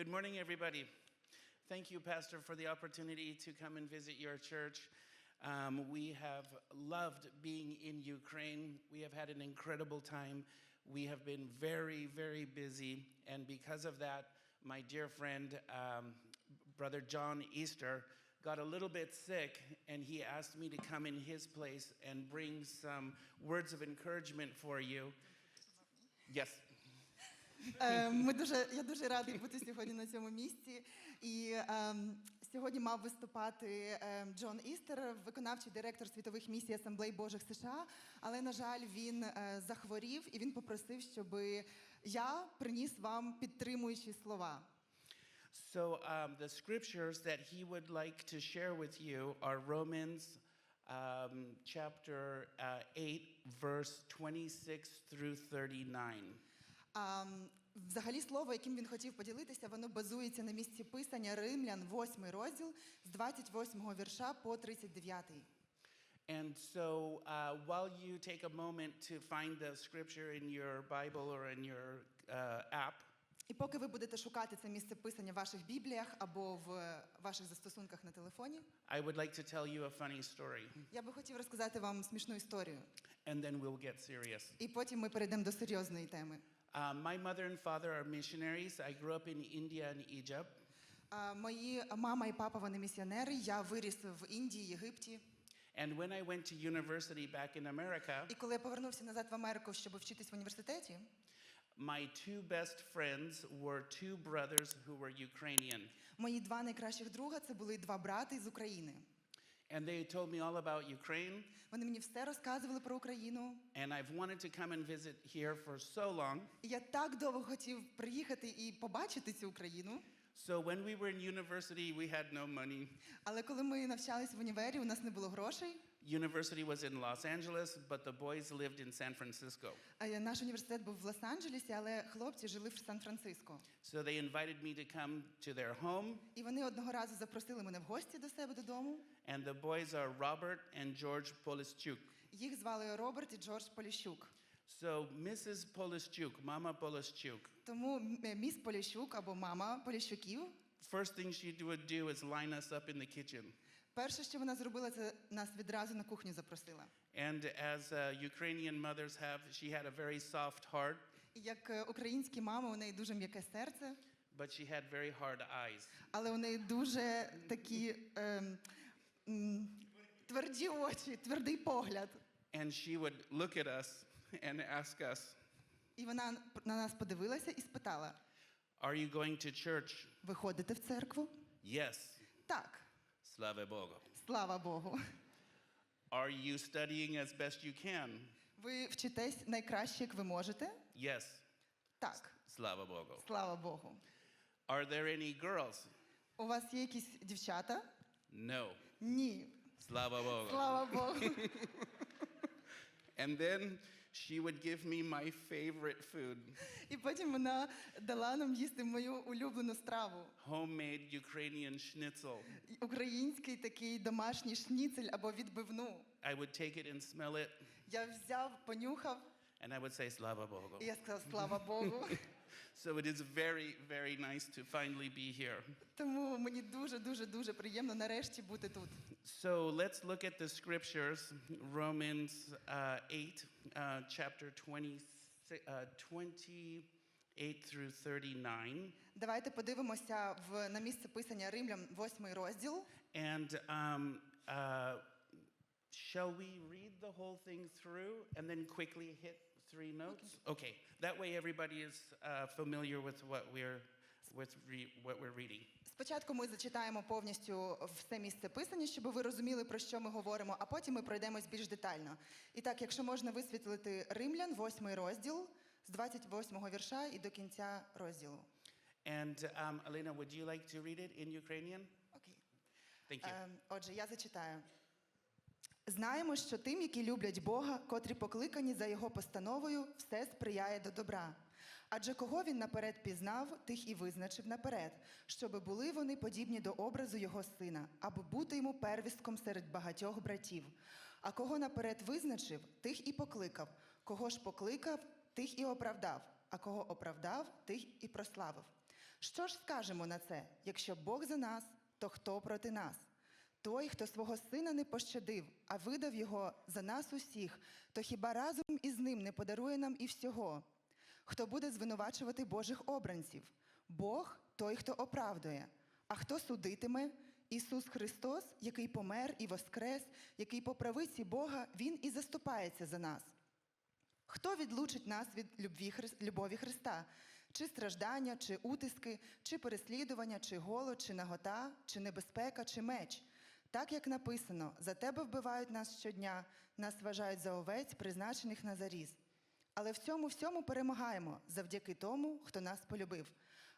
Good morning, everybody. Thank you, Pastor, for the opportunity to come and visit your church. Um, we have loved being in Ukraine. We have had an incredible time. We have been very, very busy. And because of that, my dear friend, um, Brother John Easter, got a little bit sick, and he asked me to come in his place and bring some words of encouragement for you. Yes. Е, Ми дуже, я дуже радий бути сьогодні на цьому місці. І е, сьогодні мав виступати е, Джон Істер, виконавчий директор світових місій Асамблей Божих США. Але, на жаль, він е, захворів і він попросив, щоб я приніс вам підтримуючі слова. So, um, the scriptures that he would like to share with you are Romans um, chapter uh, 8, verse 26 through 39. А, взагалі, слово, яким він хотів поділитися, воно базується на місці писання Римлян, 8 розділ з 28 вірша по 39. And so, uh, while you take a moment to find the scripture in your Bible or in your uh, app, І поки ви будете шукати це місце писання в ваших бібліях або в ваших застосунках на телефоні, I would like to tell you a funny story, я би хотів розказати вам смішну історію. and then we'll get serious. І потім ми перейдемо до серйозної теми. Uh, my mother and father are missionaries. I grew up in India and Egypt. А, Мої мама і папа вони місіонери. Я виріс в Індії, Єгипті. And when I went to university back in America, І коли я повернувся назад в Америку, щоб вчитись в університеті, My two best friends were two brothers who were Ukrainian. мої два найкращих друга це були два брати з України. And they told me all about Ukraine. Вони мені все розказували про Україну. And I've wanted to come and visit here for so long. Я так довго хотів приїхати і побачити цю Україну. So when we were in university, we had no money. Але коли ми навчались в універі, у нас не було грошей. University was in Los Angeles, but the boys lived in San Francisco. А я- Наш університет був в Лос-Анджелесі, але хлопці жили в Сан-Франциско. So they invited me to come to their home. І вони одного разу запросили мене в гості до себе додому. And the boys are Robert and George Polischuk. Їх звали Роберт і Джордж Поліщук. So Mrs. Polischuk, Mama Polischuk, Тому м- е, міс Поліщук або мама Поліщуків. first thing she would do is line us up in the kitchen. Перше, що вона зробила, це нас відразу на кухню запросила. And as uh, Ukrainian mothers have, she had a very soft heart, Як е, українські мами, у неї дуже м'яке серце, but she had very hard eyes. але у неї дуже такі ем, тверді очі, твердий погляд. And she would look at us and ask us, І вона на нас подивилася і спитала: Are you going to church? Ви ходите в церкву? Yes. Так, Slava Bogu. слава Богу. Are you studying as best you can? Ви вчитесь найкраще, як ви можете? Yes. Так, Slava Bogu. слава Богу. Are there any girls? У вас є якісь дівчата? No. Ні. Slava Bogu. Слава Богу. And then she would give me my favorite food І потім вона дала нам їсти мою улюблену страву. homemade Ukrainian schnitzel. Український такий домашній шніцель або відбивну. I would take it and smell it, Я взяв, понюхав, and I would say, Slava і я сказав, слава Богу. So it is very, very nice to finally be here. Тому мені дуже, дуже, дуже приємно нарешті бути тут. So let's look at the scriptures, Romans uh, 8, uh, chapter 20, uh, 28 through 39. Давайте подивимося в на місце писання Римлян, 8 розділ. And um, uh, shall we read the whole thing through and then quickly hit three notes? Okay, that way everybody is uh, familiar with what we're, with re- what we're reading. Спочатку ми зачитаємо повністю все місце писання, щоб ви розуміли, про що ми говоримо, а потім ми пройдемось більш детально. І так, якщо можна висвітлити Римлян, 8 розділ з 28 вірша і до кінця розділу. And um, Elena, would you like to read it in Ukrainian? Окей. Thank you. Ем, Отже, я зачитаю. Знаємо, що тим, які люблять Бога, котрі покликані за його постановою, все сприяє до добра. Адже кого він наперед пізнав, тих і визначив наперед, щоби були вони подібні до образу його сина, аби бути йому первістком серед багатьох братів. А кого наперед визначив, тих і покликав, кого ж покликав, тих і оправдав, а кого оправдав, тих і прославив. Що ж скажемо на це? Якщо Бог за нас, то хто проти нас? Той, хто свого сина не пощадив, а видав його за нас усіх, то хіба разом із ним не подарує нам і всього? Хто буде звинувачувати Божих обранців? Бог той, хто оправдує. А хто судитиме? Ісус Христос, який помер і воскрес, який по правиці Бога, Він і заступається за нас. Хто відлучить нас від любові Христа? Чи страждання, чи утиски, чи переслідування, чи голод, чи нагота, чи небезпека, чи меч? Так як написано, за тебе вбивають нас щодня, нас вважають за овець, призначених на заріз. Але в цьому всьому перемагаємо завдяки тому, хто нас полюбив.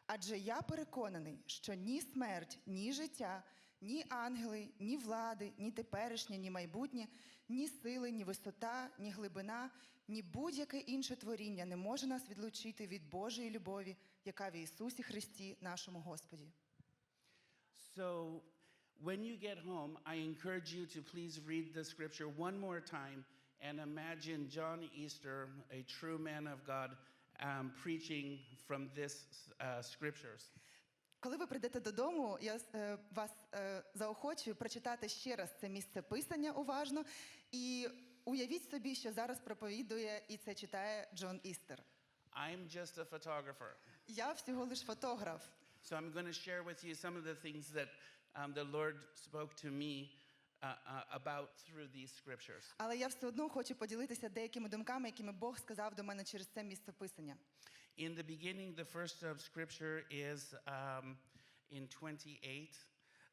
Адже я переконаний, що ні смерть, ні життя, ні ангели, ні влади, ні теперішнє, ні майбутнє, ні сили, ні висота, ні глибина, ні будь-яке інше творіння не може нас відлучити від Божої любові, яка в Ісусі Христі, нашому Господі. So, when you get home, I encourage you to please read the scripture one more time and imagine John Easter, a true man of God, um, preaching from this uh, scriptures. Коли ви прийдете додому, я е, вас е, заохочую прочитати ще раз це місце писання уважно і уявіть собі, що зараз проповідує і це читає Джон Істер. I'm just a photographer. Я всього лиш фотограф. So I'm going to share with you some of the things that um, the Lord spoke to me uh, uh, about through these scriptures. Але я все одно хочу поділитися деякими думками, якими Бог сказав до мене через це місце писання. In the beginning, the first of scripture is um, in 28.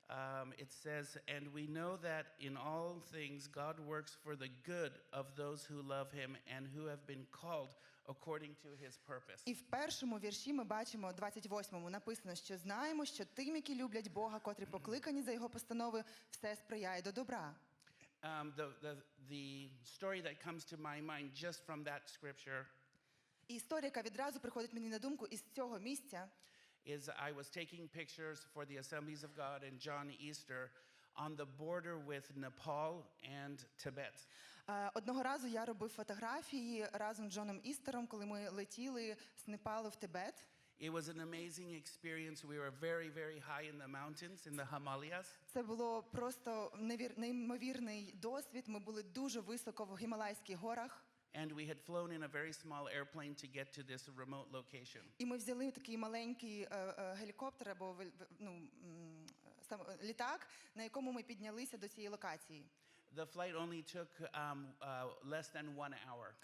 Um, it says, And we know that in all things God works for the good of those who love him and who have been called according to his purpose. І в першому вірші ми бачимо, 28-му, написано, що знаємо, що тим, які люблять Бога, котрі покликані за його постановою, все сприяє до добра. Um, the, the, the story that comes to my mind just from that scripture І історія, яка відразу приходить мені на думку із цього місця, is I was taking pictures for the Assemblies of God and John Easter on the border with Nepal and Tibet. Е, Одного разу я робив фотографії разом з Джоном Істером, коли ми летіли з Непалу в Тибет. It was an amazing experience. We were very, very high in the mountains in the Himalayas. Це було просто неймовірний досвід. Ми були дуже високо в Гімалайських горах. And we had flown in a very small airplane to get to this remote location. І ми взяли такий маленький е, е, гелікоптер або ну, літак, на якому ми піднялися до цієї локації. The flight only took um, uh, less than one hour.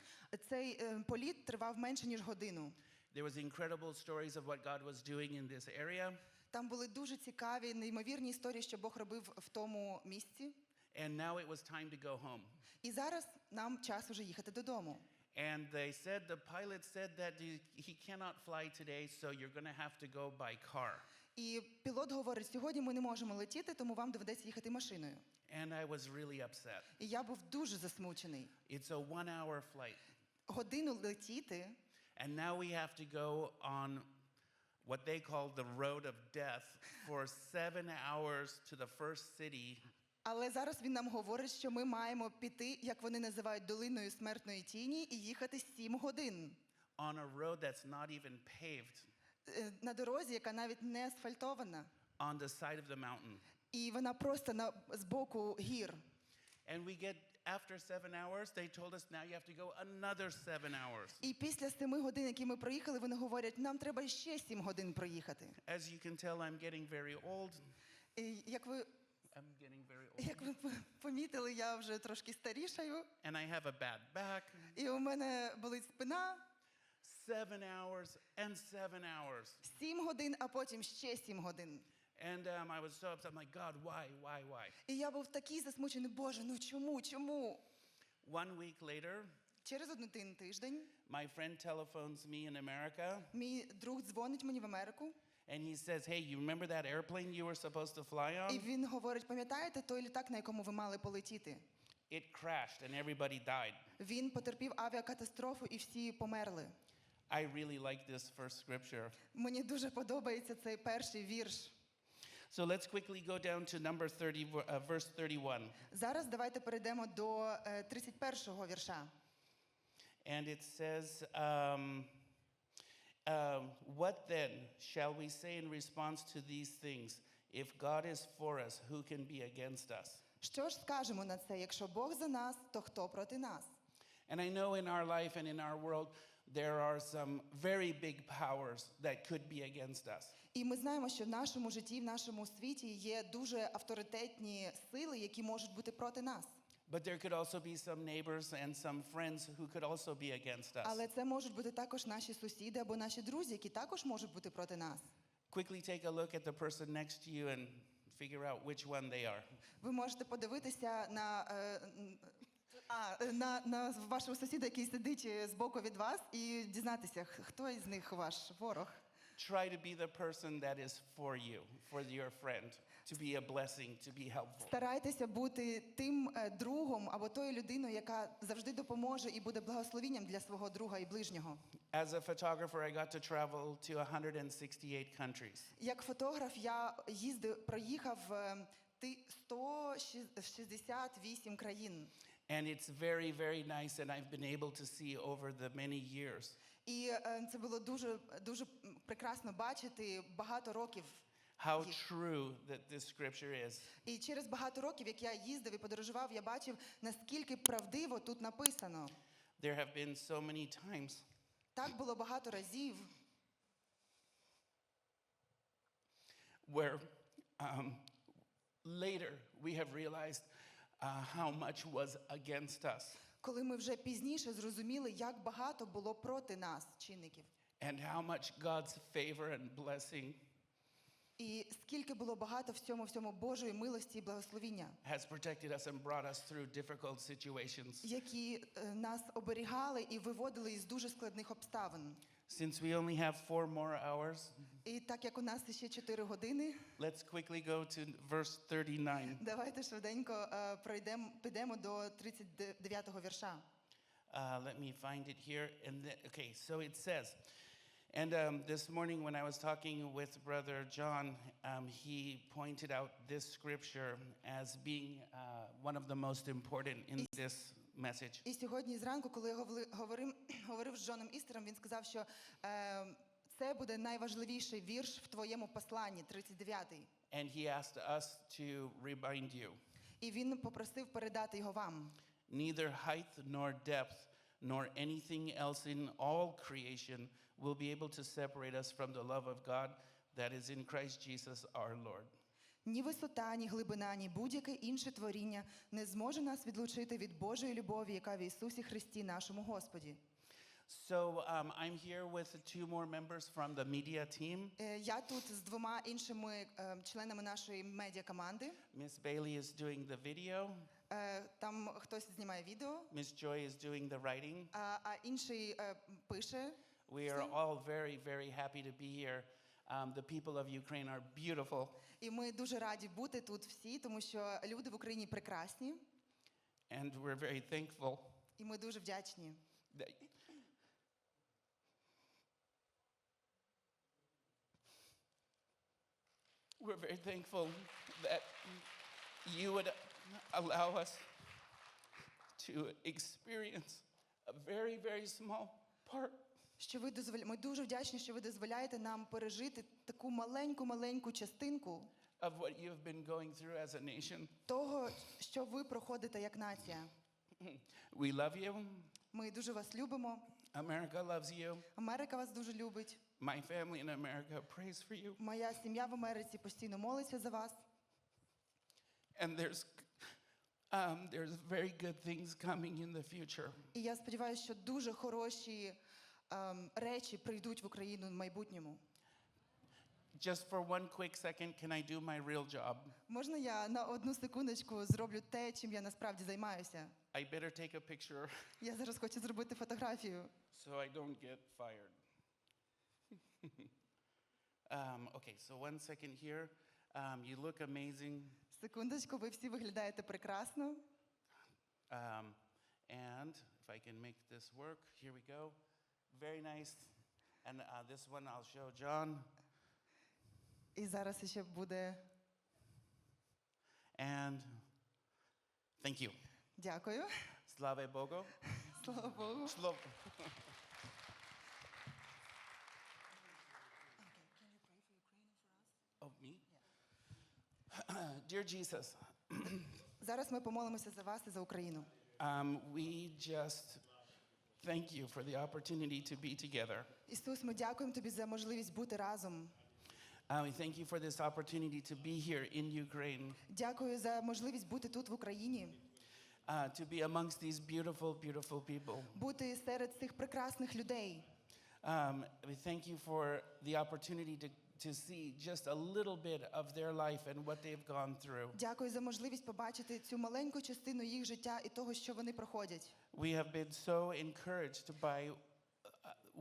Цей е, політ тривав менше ніж годину. There was incredible stories of what God was doing in this area. Там були дуже цікаві, неймовірні історії, що Бог робив в тому місці. And now it was time to go home. І зараз нам час уже їхати додому. And they said, the pilot said that he he cannot fly today, so you're going to have to go by car. І пілот говорить: сьогодні ми не можемо летіти, тому вам доведеться їхати машиною. And I was really upset. І я був дуже засмучений. It's a one hour flight. Годину летіти, And now we have to go on what they call the road of death for seven hours to the first city. але зараз він нам говорить, що ми маємо піти, як вони називають, долиною смертної тіні, і їхати сім годин on a road that's not even paved на дорозі, яка навіть не асфальтована. on the side of the mountain. І вона просто на з боку гір. And we get, after seven hours, they told us now you have to go another seven hours. І після семи годин, які ми проїхали, вони говорять, нам треба ще сім годин проїхати. As you can tell, I'm getting very old. І як ви, I'm getting very old. як ви помітили, я вже трошки старішаю, And I have a bad back. і у мене болить спина. Seven hours and seven hours. Сім годин, а потім ще сім годин. And um, I was so upset. I'm like, God, why, why, why? І я був такий засмучений, Боже, ну чому, чому? One week later, Через один тиждень my friend telephones me in America мій друг дзвонить мені в Америку, and he says, Hey, you remember that airplane you were supposed to fly і on? він говорить: пам'ятаєте той літак, на якому ви мали полетіти? It crashed and everybody died. Він потерпів авіакатастрофу і всі померли. I really like this first scripture. Мені дуже подобається цей перший вірш. So let's quickly go down to number 30, ver- uh, verse 31. Зараз давайте перейдемо до е, 31-го вірша. And it says, um, Um, what then shall we say in response to these things? If God is for us, who can be against us? Що ж скажемо на це? Якщо Бог за нас, то хто проти нас? And I know in our life and in our world, there are some very big powers that could be against us. І ми знаємо, що в нашому житті, в нашому світі є дуже авторитетні сили, які можуть бути проти нас. But there could also be some neighbors and some friends who could also be against us. Але це можуть бути також наші сусіди або наші друзі, які також можуть бути проти нас. Quickly take a look at the person next to you and figure out which one they are. Ви можете подивитися на, е, н- а, е, на, на вашого сусіда, який сидить е, збоку від вас, і дізнатися, хто із них ваш ворог. Try to be the person that is for you, for your friend, to be a blessing, to be helpful. Старайтеся бути тим е, другом або тою людиною, яка завжди допоможе і буде благословенням для свого друга і ближнього. As a photographer, I got to travel to 168 countries. Як фотограф, я їздив, проїхав ти- 168 країн. And it's very, very nice, and I've been able to see over the many years І е, це було дуже дуже м, прекрасно бачити багато років. how Ye- true that this scripture is. І через багато років, як я їздив і подорожував, я бачив, наскільки правдиво тут написано. There have been so many times Так було багато разів, where um, later we have realized uh, how much was against us коли ми вже пізніше зрозуміли, як багато було проти нас чинників. and how much God's favor and blessing І скільки було багато в цьому всьому Божої милості і благословіння, has protected us and brought us through difficult situations. які е, нас оберігали і виводили із дуже складних обставин. Since we only have four more hours, І так як у нас ще 4 години, let's quickly go to verse 39. давайте швиденько е, пройдемо, підемо до 39-го вірша. Uh, let me find it here. And the, okay, so it says, and um, this morning when I was talking with Brother John, um, he pointed out this scripture as being uh, one of the most important in this message. І сьогодні зранку, коли я говори- говорив, говорив з Джоном Істером, він сказав, що е, це буде найважливіший вірш в твоєму посланні, 39-й. And he asked us to remind you І він попросив передати його вам. neither height nor depth nor anything else in all creation will be able to separate us from the love of God that is in Christ Jesus our Lord. Ні висота, ні глибина, ні будь-яке інше творіння не зможе нас відлучити від Божої любові, яка в Ісусі Христі, нашому Господі. So um, I'm here with two more members from the media team. Е, Я тут з двома іншими е, членами нашої медіакоманди. Miss Bailey is doing the video. Е, Там хтось знімає відео, Miss Joy is doing the writing. а, а інший е, пише. We are all very, very happy to be here. Um, the people of Ukraine are beautiful, І ми дуже раді бути тут всі, тому що люди в Україні прекрасні, and we're very thankful і ми дуже вдячні. that we're very thankful that you would allow us to experience a very, very small part Що ви дозволя... Ми дуже вдячні, що ви дозволяєте нам пережити таку маленьку-маленьку частинку of what you have been going through as a nation. того, що ви проходите як нація. We love you. Ми дуже вас любимо. America loves you. Америка вас дуже любить. My family in America prays for you. Моя сім'я в Америці постійно молиться за вас. And there's, um, there's very good things coming in the future. І я сподіваюся, що дуже хороші ем, речі прийдуть в Україну в майбутньому. Just for one quick second, can I do my real job? Можна я на одну секундочку зроблю те, чим я насправді займаюся? I better take a picture Я зараз хочу зробити фотографію. so I don't get fired. um, okay, so one second here. Um, you look amazing. Секундочку, ви всі виглядаєте прекрасно. Um, and if I can make this work, here we go. Very nice. And uh, this one I'll show John. І зараз ще буде. And thank you. Дякую. Слава Богу. Слава Богу. Слава. Of oh, me? Dear Jesus. Зараз ми помолимося за вас і за Україну. Um, we just thank you for the opportunity to be together. Ісус, ми дякуємо тобі за можливість бути разом. Uh, we thank you for this opportunity to be here in Ukraine, Дякую за можливість бути тут в Україні, uh, to be amongst these beautiful, beautiful people. бути серед цих прекрасних людей. Um, we thank you for the opportunity to, to see just a little bit of their life and what they've gone through. Дякую за можливість побачити цю маленьку частину їх життя і того, що вони проходять. We have been so encouraged by uh,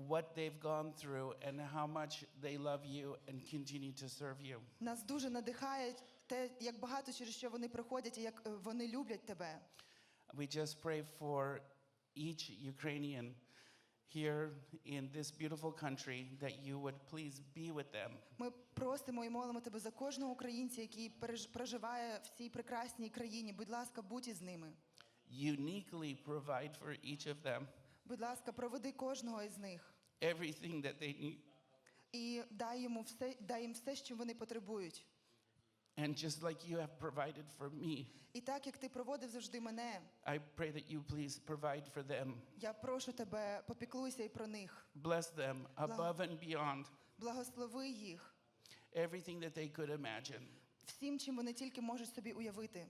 what they've gone through and how much they love you and continue to serve you. Нас дуже надихає те, як багато через що вони проходять і як е, вони люблять тебе. We just pray for each Ukrainian here in this beautiful country that you would please be with them. Ми просимо і молимо тебе за кожного українця, який переж- проживає в цій прекрасній країні. Будь ласка, будь із ними. Uniquely provide for each of them Будь ласка, проведи кожного із них everything that they need. і дай йому все, дай їм все, що вони потребують. And just like you have provided for me, І так як ти проводив завжди мене, I pray that you please provide for them. я прошу тебе, попіклуйся і про них. Bless them above and beyond Благослови їх everything that they could imagine. всім, чим вони тільки можуть собі уявити.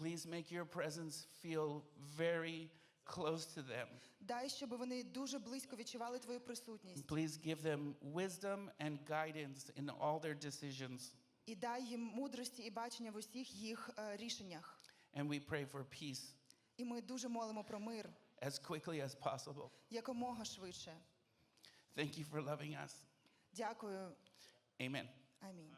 Please make your presence feel very close to them. Дай, щоб вони дуже близько відчували твою присутність. Please give them wisdom and guidance in all their decisions. І дай їм мудрості і бачення в усіх їх е, рішеннях. And we pray for peace І ми дуже молимо про мир as quickly as possible. якомога швидше. Thank you for loving us. Дякую. Amen. Амінь.